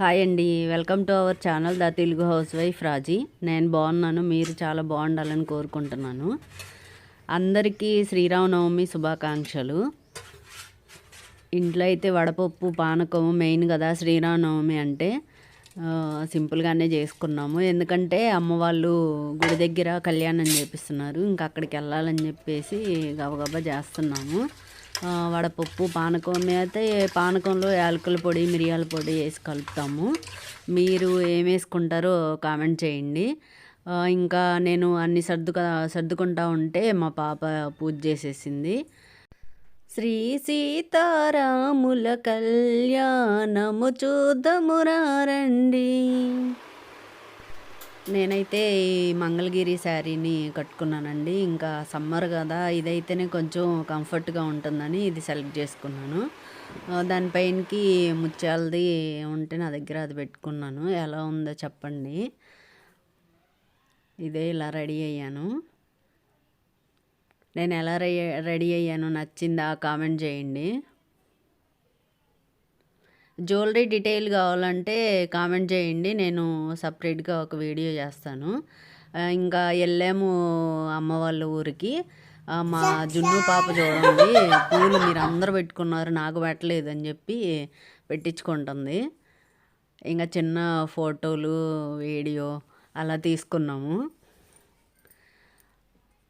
Hi అండి. Welcome to our channel the Telugu housewife Raji. నేను బాగున్నాను. మీరు చాలా బాగుండాలని కోరుకుంటున్నాను. అందరికీ శ్రీరామనవమి శుభాకాంక్షలు. ఇంట్లో అయితే వడపప్పు పానకం మెయిన్ కదా శ్రీరామనవమి అంటే. సింపుల్గానే చేసుకున్నాము. ఎందుకంటే అమ్మ వాళ్ళు గుడి దగ్గర కళ్యాణం చేపిస్తున్నారు. ఇంకా అక్కడికి వెళ్ళాలని చెప్పేసి గబగబా చేస్తున్నాము. వడపప్పు పానకం అయితే పానకంలో యాలకుల పొడి మిరియాల పొడి వేసి కలుపుతాము. మీరు ఏం వేసుకుంటారో కామెంట్ చేయండి. ఇంకా నేను అన్ని సర్దుక సర్దుకుంటా ఉంటే మా పాప పూజ చేసేసింది. శ్రీ సీతారాముల కళ్యాణము చూద్దమురారండి నేనైతే ఈ మంగళగిరి శారీని కట్టుకున్నానండి. ఇంకా సమ్మర్ కదా ఇదైతేనే కొంచెం కంఫర్ట్గా ఉంటుందని ఇది సెలెక్ట్ చేసుకున్నాను. దానిపైనకి ముత్యాలది ఉంటే నా దగ్గర అది పెట్టుకున్నాను. ఎలా ఉందో చెప్పండి. ఇదే ఇలా రెడీ అయ్యాను. నేను ఎలా రెడీ రెడీ నచ్చిందా కామెంట్ చేయండి. జ్యువెలరీ డీటెయిల్ కావాలంటే కామెంట్ చేయండి. నేను సపరేట్గా ఒక వీడియో చేస్తాను. ఇంకా వెళ్ళాము అమ్మ వాళ్ళ ఊరికి. మా జున్ను పాప చూడండి. పూలు మీరు అందరూ పెట్టుకున్నారు. నాకు పెట్టలేదు అని చెప్పి పెట్టించుకుంటుంది. ఇంకా చిన్న ఫోటోలు వీడియో అలా తీసుకున్నాము.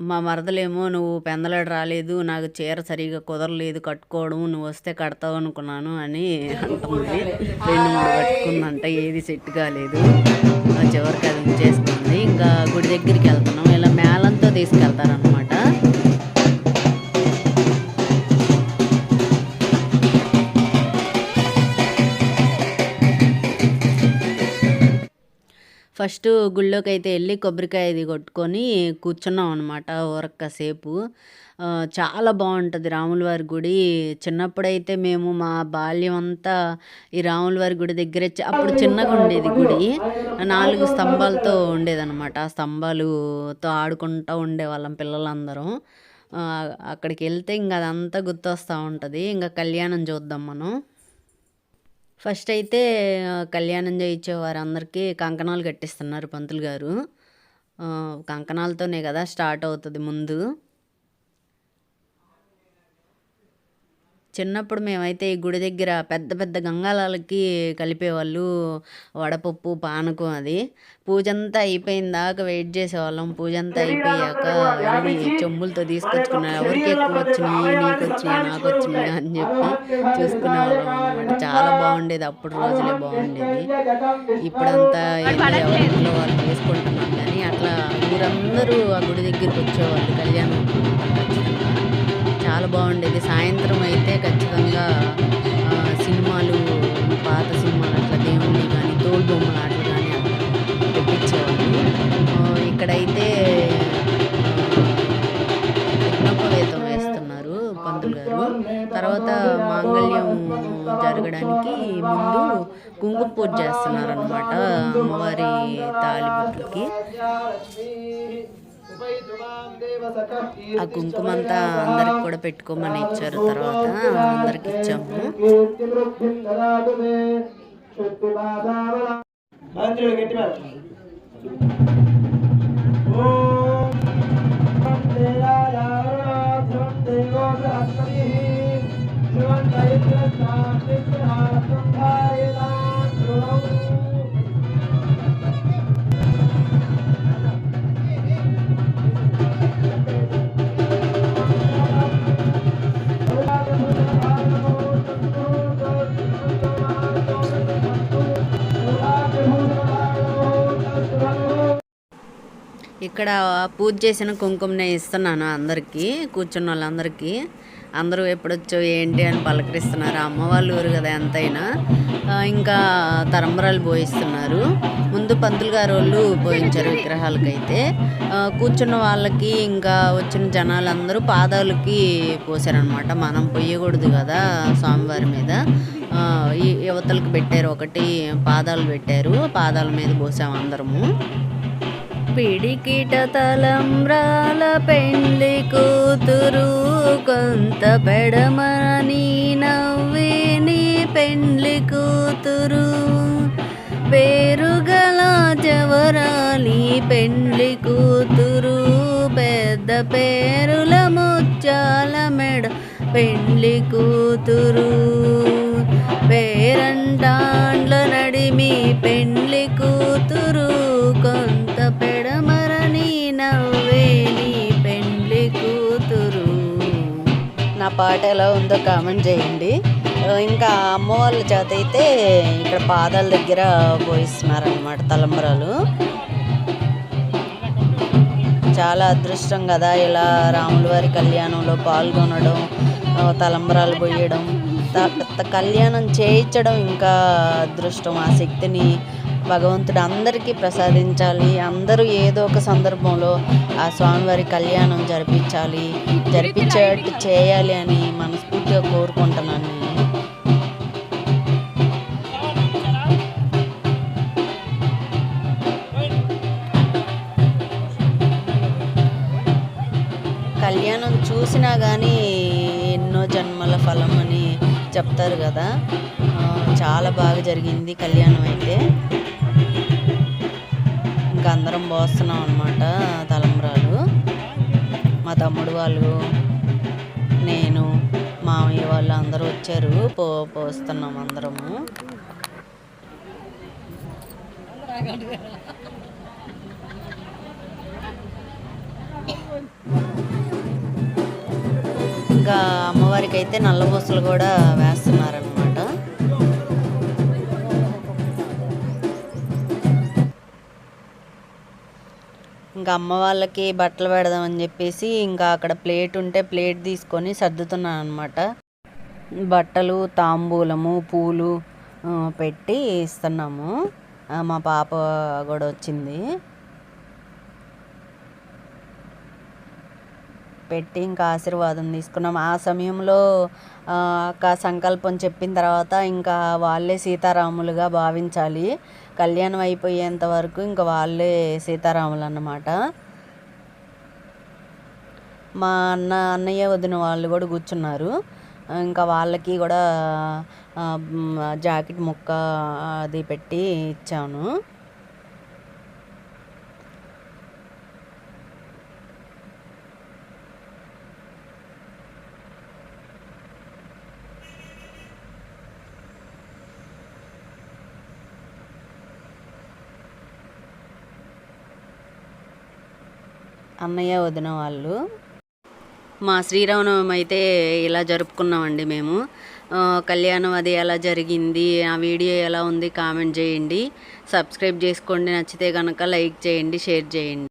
మా మరదలేమో నువ్వు పెందలాడు రాలేదు నాకు చీర సరిగా కుదరలేదు కట్టుకోవడం నువ్వు వస్తే కడతావు అనుకున్నాను అని అంటుంది రెండు మూడు కట్టుకుందంట ఏది సెట్ కాలేదు. చివరికి అది ఉంచేసుకుంది. ఇంకా గుడి దగ్గరికి వెళ్తున్నాం. ఇలా మేళంతో తీసుకెళ్తారనమాట ఫస్ట్ గుళ్ళోకి అయితే వెళ్ళి కొబ్బరికాయ ఇది కొట్టుకొని కూర్చున్నాం అనమాట ఊరక్కసేపు సేపు చాలా బాగుంటుంది రాములవారి గుడి. చిన్నప్పుడైతే మేము మా బాల్యం అంతా ఈ రాములవారి గుడి దగ్గర అప్పుడు చిన్నగా ఉండేది గుడి. నాలుగు స్తంభాలతో ఉండేదన్నమాట. ఆ స్తంభాలుతో ఆడుకుంటూ ఉండేవాళ్ళం పిల్లలందరం. అక్కడికి వెళ్తే ఇంకా అదంతా గుర్తొస్తూ ఉంటుంది. ఇంకా కళ్యాణం చూద్దాం మనం. ఫస్ట్ అయితే కళ్యాణం చేయించే వారందరికీ కంకణాలు కట్టిస్తున్నారు పంతులు గారు. కంకణాలతోనే కదా స్టార్ట్ అవుతుంది ముందు. చిన్నప్పుడు మేమైతే ఈ గుడి దగ్గర పెద్ద పెద్ద గంగాలాలకి కలిపేవాళ్ళు. వడపప్పు పానకం అది. పూజ అంతా అయిపోయిన దాకా వెయిట్ చేసేవాళ్ళం. పూజ అంతా అయిపోయాక వెళ్ళి చెంబులతో తీసుకొచ్చుకున్నారు ఎవరికి ఎక్కువ వచ్చినాయి నీకు వచ్చినాయి నాకు వచ్చినాయి అని చెప్పి చూసుకునేవాళ్ళం అనమాట చాలా బాగుండేది. అప్పుడు రోజులే బాగుండేది ఇప్పుడంతా ఎవరి ఇంట్లో వాళ్ళు తీసుకుంటున్నాం కానీ అట్లా ఊరందరూ ఆ గుడి దగ్గరికి వచ్చేవాళ్ళు కళ్యాణం. ఖచ్చితంగా చాలా బాగుండేది. సాయంత్రం అయితే ఖచ్చితంగా సినిమాలు పాత సినిమాలు అట్లా దేవుణ్ణి కానీ తోలుబొమ్మలు ఆటలు కానీ తెప్పించేవాళ్ళు. ఇక్కడైతే యజ్ఞోపవేతం వేస్తున్నారు పంతులు గారు. తర్వాత మాంగళ్యం జరగడానికి ముందు కుంకుమ పూజ చేస్తున్నారు అనమాట అమ్మవారి తాలిబొట్టుకి ఆ కుంకుమ అంతా అందరికి కూడా పెట్టుకోమని ఇచ్చారు తర్వాత అందరికి ఇచ్చాము. మంత్రులు ఇక్కడ పూజ చేసిన కుంకుమనే ఇస్తున్నాను అందరికీ కూర్చున్న వాళ్ళందరికీ అందరూ ఎప్పుడొచ్చో ఏంటి అని పలకరిస్తున్నారు. అమ్మ వాళ్ళ ఊరు కదా ఎంతైనా. ఇంకా తరంబరాలు పోయిస్తున్నారు. ముందు పంతులు గారు వాళ్ళు పోయించారు విగ్రహాలకైతే. కూర్చున్న వాళ్ళకి ఇంకా వచ్చిన జనాలందరూ పాదాలకి పోసారనమాట మనం పోయకూడదు కదా స్వామివారి మీద. ఈ యువతలకు పెట్టారు ఒకటి పాదాలు పెట్టారు. పాదాల మీద పోసాము అందరము. పిడికిట తలంబ్రాల పెండ్లి కూతురు కొంత పెడమని నవ్వి నీ పెండ్లి కూతురు. పేరుగల జవరాలి పెండ్లి కూతురు. పెద్ద పేరుల ముచ్చాల మెడ పెండ్లి కూతురు. పేరంటాండ్ల నడిమి పెండ్లి కూతురు. కొంత పాట ఎలా ఉందో కామెంట్ చేయండి. ఇంకా అమ్మ వాళ్ళ చేత అయితే ఇక్కడ పాదాల దగ్గర పోయిస్తున్నారనమాట తలంబరాలు. చాలా అదృష్టం కదా ఇలా రాముల వారి కళ్యాణంలో పాల్గొనడం తలంబరాలు పోయడం త- కళ్యాణం చేయించడం ఇంకా అదృష్టం ఆ శక్తిని భగవంతుడు అందరికీ ప్రసాదించాలి అందరూ ఏదో ఒక సందర్భంలో ఆ స్వామివారి కళ్యాణం జరిపించాలి జరిపించేట్టు చేయాలి అని మనస్ఫూర్తిగా కోరుకుంటున్నాను నేను. కళ్యాణం చూసినా కానీ ఎన్నో జన్మల ఫలం అని చెప్తారు కదా. చాలా బాగా జరిగింది కళ్యాణం అయితే. ఇంకా అందరం పోస్తున్నాం అనమాట తలంబ్రాలు. మా తమ్ముడు వాళ్ళు నేను మామయ్య వాళ్ళు అందరూ వచ్చారు. పో పోస్తున్నాం అందరము. ఇంకా అమ్మవారికి అయితే నల్లబూసలు కూడా వేస్తాం. ఇంకా అమ్మ వాళ్ళకి బట్టలు పెడదామని చెప్పేసి ఇంకా అక్కడ ప్లేట్ ఉంటే ప్లేట్ తీసుకొని సర్దుతున్నాను అనమాట బట్టలు తాంబూలము పూలు పెట్టి ఇస్తున్నాము. మా పాప కూడా వచ్చింది. పెట్టి ఇంకా ఆశీర్వాదం తీసుకున్నాం. ఆ సమయంలో ఒక సంకల్పం చెప్పిన తర్వాత ఇంకా వాళ్ళే సీతారాములుగా భావించాలి. కళ్యాణం అయిపోయేంత వరకు ఇంకా వాళ్ళే సీతారాములు అన్నమాట. మా అన్న అన్నయ్య వదిన వాళ్ళు కూడా కూర్చున్నారు. ఇంకా వాళ్ళకి కూడా జాకెట్ ముక్క అది పెట్టి ఇచ్చాను. అన్నయ్య వదిన వాళ్ళు. మా శ్రీరామనవమి అయితే ఇలా జరుపుకున్నామండి మేము. కళ్యాణం అది ఎలా జరిగింది ఆ వీడియో ఎలా ఉంది కామెంట్ చేయండి. సబ్స్క్రైబ్ చేసుకోండి నచ్చితే కనుక లైక్ చేయండి షేర్ చేయండి.